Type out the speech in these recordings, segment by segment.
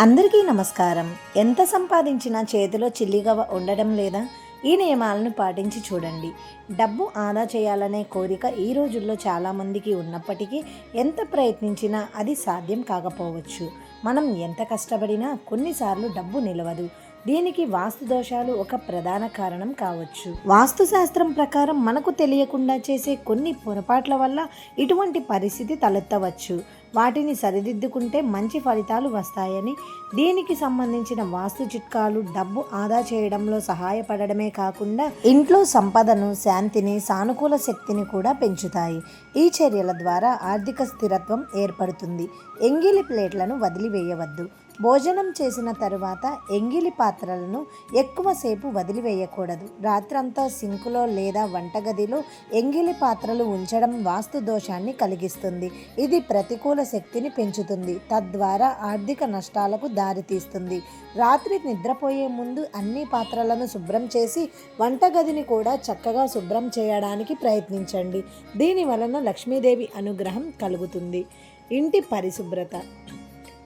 అందరికీ నమస్కారం. ఎంత సంపాదించినా చేతిలో చిల్లిగా ఉండడం లేదా ఈ నియమాలను పాటించి చూడండి. డబ్బు ఆదా చేయాలనే కోరిక ఈ రోజుల్లో చాలామందికి ఉన్నప్పటికీ ఎంత ప్రయత్నించినా అది సాధ్యం కాకపోవచ్చు. మనం ఎంత కష్టపడినా కొన్నిసార్లు డబ్బు నిలవదు. దీనికి వాస్తు దోషాలు ఒక ప్రధాన కారణం కావచ్చు. వాస్తు శాస్త్రం ప్రకారం మనకు తెలియకుండా చేసే కొన్ని పొరపాట్ల వల్ల ఇటువంటి పరిస్థితి తలెత్తవచ్చు. వాటిని సరిదిద్దుకుంటే మంచి ఫలితాలు వస్తాయని దీనికి సంబంధించిన వాస్తు చిట్కాలు డబ్బు ఆదా చేయడంలో సహాయపడడమే కాకుండా ఇంట్లో సంపదను శాంతిని సానుకూల శక్తిని కూడా పెంచుతాయి. ఈ చర్యల ద్వారా ఆర్థిక స్థిరత్వం ఏర్పడుతుంది. ఎంగిలి ప్లేట్లను వదిలివేయవద్దు. భోజనం చేసిన తరువాత ఎంగిలి పాత్రలను ఎక్కువసేపు వదిలివేయకూడదు. రాత్రంతా సింకులో లేదా వంటగదిలో ఎంగిలి పాత్రలు ఉంచడం వాస్తు దోషాన్ని కలిగిస్తుంది. ఇది ప్రతికూల శక్తిని పెంచుతుంది. తద్వారా ఆర్థిక నష్టాలకు దారితీస్తుంది. రాత్రి నిద్రపోయే ముందు అన్ని పాత్రలను శుభ్రం చేసి వంటగదిని కూడా చక్కగా శుభ్రం చేయడానికి ప్రయత్నించండి. దీని వలన లక్ష్మీదేవి అనుగ్రహం కలుగుతుంది. ఇంటి పరిశుభ్రత.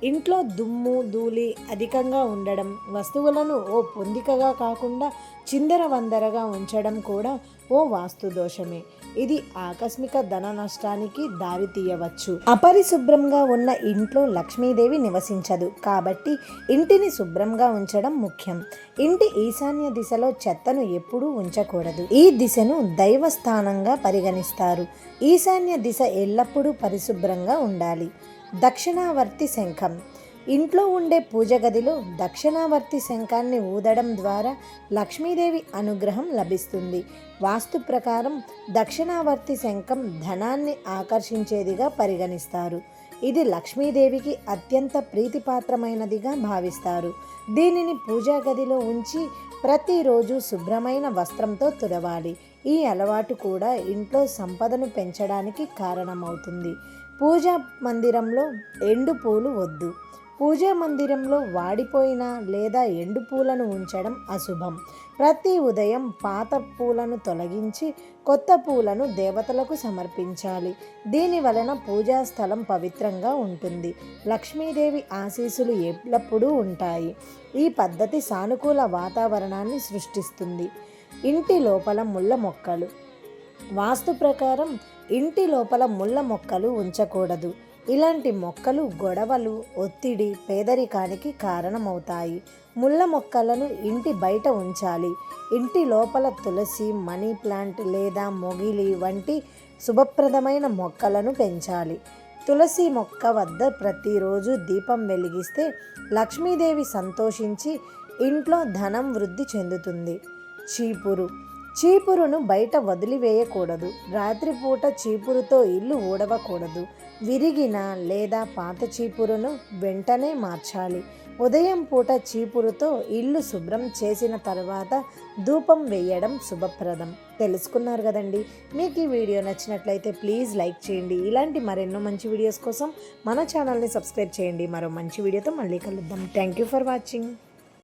ఇంట్లో దుమ్ము ధూళి అధికంగా ఉండడం వస్తువులను ఓ పొందికగా కాకుండా చిందర వందరగా ఉంచడం కూడా ఓ వాస్తు దోషమే. ఇది ఆకస్మిక ధన నష్టానికి దారి తీయవచ్చు. అపరిశుభ్రంగా ఉన్న ఇంట్లో లక్ష్మీదేవి నివసించదు. కాబట్టి ఇంటిని శుభ్రంగా ఉంచడం ముఖ్యం. ఇంటి ఈశాన్య దిశలో చెత్తను ఎప్పుడూ ఉంచకూడదు. ఈ దిశను దైవ స్థానంగా పరిగణిస్తారు. ఈశాన్య దిశ ఎల్లప్పుడూ పరిశుభ్రంగా ఉండాలి. దక్షిణావర్తి శంఖం. ఇంట్లో ఉండే పూజ గదిలో దక్షిణావర్తి శంఖాన్ని ఊదడం ద్వారా లక్ష్మీదేవి అనుగ్రహం లభిస్తుంది. వాస్తు ప్రకారం దక్షిణావర్తి శంఖం ధనాన్ని ఆకర్షించేదిగా పరిగణిస్తారు. ఇది లక్ష్మీదేవికి అత్యంత ప్రీతిపాత్రమైనదిగా భావిస్తారు. దీనిని పూజా గదిలో ఉంచి ప్రతిరోజు శుభ్రమైన వస్త్రంతో తుడవాలి. ఈ అలవాటు కూడా ఇంట్లో సంపదను పెంచడానికి కారణమవుతుంది. పూజా మందిరంలో ఎండు పూలు వద్దు. పూజా మందిరంలో వాడిపోయిన లేదా ఎండు పూలను ఉంచడం అశుభం. ప్రతి ఉదయం పాత పూలను తొలగించి కొత్త పూలను దేవతలకు సమర్పించాలి. దీని వలన పూజా స్థలం పవిత్రంగా ఉంటుంది. లక్ష్మీదేవి ఆశీస్సులు ఎల్లప్పుడూ ఉంటాయి. ఈ పద్ధతి సానుకూల వాతావరణాన్ని సృష్టిస్తుంది. ఇంటి లోపల ముళ్ళ మొక్కలు వాస్తు ప్రకారం ఇంటి లోపల ముళ్ళ మొక్కలు ఉంచకూడదు. ఇలాంటి మొక్కలు గొడవలు ఒత్తిడి పేదరికానికి కారణమవుతాయి. ముళ్ళ మొక్కలను ఇంటి బయట ఉంచాలి. ఇంటి లోపల తులసి మనీ ప్లాంట్ లేదా మొగిలి వంటి శుభప్రదమైన మొక్కలను పెంచాలి. తులసి మొక్క వద్ద ప్రతిరోజు దీపం వెలిగిస్తే లక్ష్మీదేవి సంతోషించి ఇంట్లో ధనం వృద్ధి చెందుతుంది. చీపురు చీపురును బయట వదిలివేయకూడదు. రాత్రిపూట చీపురుతో ఇల్లు ఊడవకూడదు. విరిగిన లేదా పాత చీపురును వెంటనే మార్చాలి. ఉదయం పూట చీపురుతో ఇల్లు శుభ్రం చేసిన తర్వాత ధూపం వేయడం శుభప్రదం. తెలుసుకున్నారు కదండి? మీకు ఈ వీడియో నచ్చినట్లయితే ప్లీజ్ లైక్ చేయండి. ఇలాంటి మరెన్నో మంచి వీడియోస్ కోసం మన ఛానల్ని సబ్స్క్రైబ్ చేయండి. మరో మంచి వీడియోతో మళ్ళీ కలుద్దాం. Thank you for watching.